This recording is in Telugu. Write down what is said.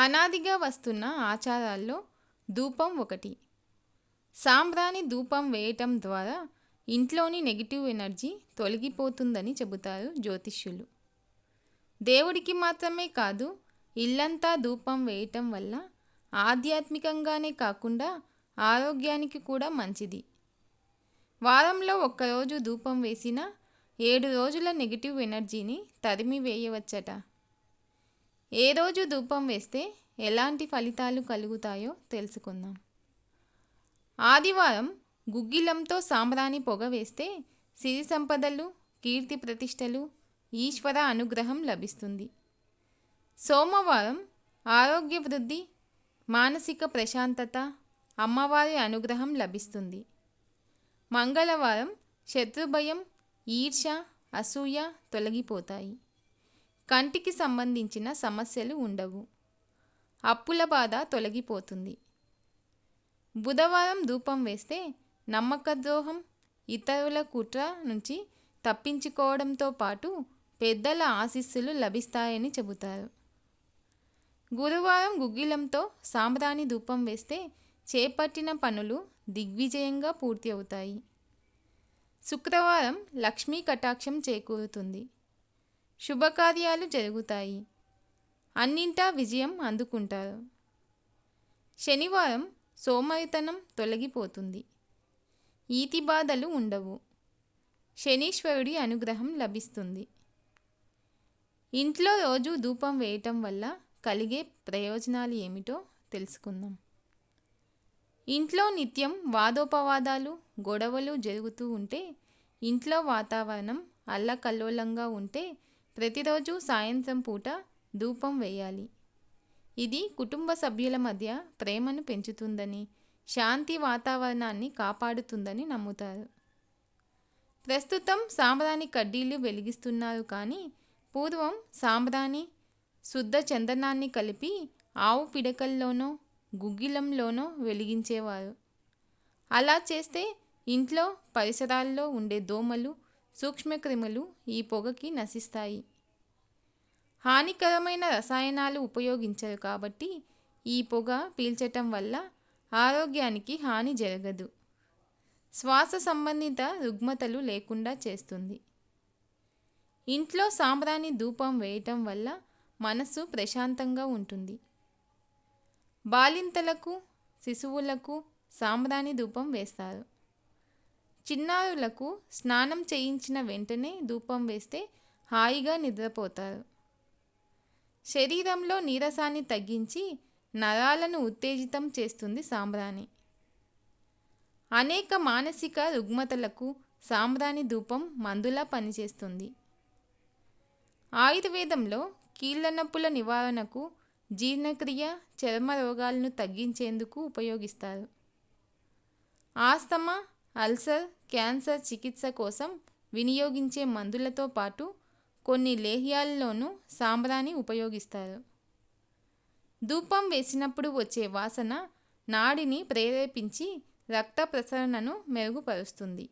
అనాదిగా వస్తున్న ఆచారాల్లో ధూపం ఒకటి. సాంబ్రాణి ధూపం వేయటం ద్వారా ఇంట్లోని నెగిటివ్ ఎనర్జీ తొలగిపోతుందని చెబుతారు జ్యోతిష్యులు. దేవుడికి మాత్రమే కాదు ఇల్లంతా ధూపం వేయటం వల్ల ఆధ్యాత్మికంగానే కాకుండా ఆరోగ్యానికి కూడా మంచిది. వారంలో ఒక్కరోజు ధూపం వేసిన ఏడు రోజుల నెగిటివ్ ఎనర్జీని తరిమి వేయవచ్చట ఏ రోజు ధూపం వేస్తే ఎలాంటి ఫలితాలు కలుగుతాయో తెలుసుకుందాం. ఆదివారం గుగ్గిలంతో సాంబ్రాణి పొగ వేస్తే సిరి సంపదలు కీర్తి ప్రతిష్టలు ఈశ్వర అనుగ్రహం లభిస్తుంది. సోమవారం ఆరోగ్య వృద్ధి మానసిక ప్రశాంతత అమ్మవారి అనుగ్రహం లభిస్తుంది. మంగళవారం శత్రుభయం ఈర్ష అసూయ తొలగిపోతాయి. కంటికి సంబంధించిన సమస్యలు ఉండవు. అప్పుల బాధ తొలగిపోతుంది. బుధవారం ధూపం వేస్తే నమ్మక ద్రోహం ఇతరుల కుట్ర నుంచి తప్పించుకోవడంతో పాటు పెద్దల ఆశీస్సులు లభిస్తాయని చెబుతారు. గురువారం గుగ్గిలంతో సాంబ్రాణి ధూపం వేస్తే చేపట్టిన పనులు దిగ్విజయంగా పూర్తి అవుతాయి. శుక్రవారం లక్ష్మీ కటాక్షం చేకూరుతుంది. శుభకార్యాలు జరుగుతాయి. అన్నింటా విజయం అందుకుంటారు. శనివారం సోమరితనం తొలగిపోతుంది. ఈతి బాధలు ఉండవు. శనీశ్వరుడి అనుగ్రహం లభిస్తుంది. ఇంట్లో రోజు ధూపం వేయటం వల్ల కలిగే ప్రయోజనాలు ఏమిటో తెలుసుకుందాం. ఇంట్లో నిత్యం వాదోపవాదాలు గొడవలు జరుగుతూ ఉంటే ఇంట్లో వాతావరణం అల్లకల్లోలంగా ఉంటే ప్రతిరోజు సాయంత్రం పూట ధూపం వేయాలి. ఇది కుటుంబ సభ్యుల మధ్య ప్రేమను పెంచుతుందని శాంతి వాతావరణాన్ని కాపాడుతుందని నమ్ముతారు. ప్రస్తుతం సాంబ్రాణి కడ్డీలు వెలిగిస్తున్నారు కానీ పూర్వం సాంబ్రాణి శుద్ధ చందనాన్ని కలిపి ఆవు పిడకల్లోనో గుగ్గిలంలోనో వెలిగించేవారు. అలా చేస్తే ఇంట్లో పరిసరాల్లో ఉండే దోమలు సూక్ష్మక్రిములు ఈ పొగకి నశిస్తాయి. హానికరమైన రసాయనాలు ఉపయోగించరు కాబట్టి ఈ పొగ పీల్చటం వల్ల ఆరోగ్యానికి హాని జరగదు. శ్వాస సంబంధిత రుగ్మతలు లేకుండా చేస్తుంది. ఇంట్లో సాంబ్రాణి ధూపం వేయటం వల్ల మనసు ప్రశాంతంగా ఉంటుంది. బాలింతలకు శిశువులకు సాంబ్రాణి ధూపం వేస్తారు. చిన్నారులకు స్నానం చేయించిన వెంటనే ధూపం వేస్తే హాయిగా నిద్రపోతారు. శరీరంలో నీరసాన్ని తగ్గించి నరాలను ఉత్తేజితం చేస్తుంది సాంబ్రాణి. అనేక మానసిక రుగ్మతలకు సాంబ్రాణి ధూపం మందులా పనిచేస్తుంది. ఆయుర్వేదంలో కీళ్ళ నొప్పుల నివారణకు జీర్ణక్రియ చర్మ రోగాలను తగ్గించేందుకు ఉపయోగిస్తారు. ఆస్తమా అల్సర్ క్యాన్సర్ చికిత్స కోసం వినియోగించే మందులతో పాటు కొన్ని లేహ్యాల్లోనూ సాంబ్రాణి ఉపయోగిస్తారు. ధూపం వేసినప్పుడు వచ్చే వాసన నాడిని ప్రేరేపించి రక్త ప్రసరణను మెరుగుపరుస్తుంది.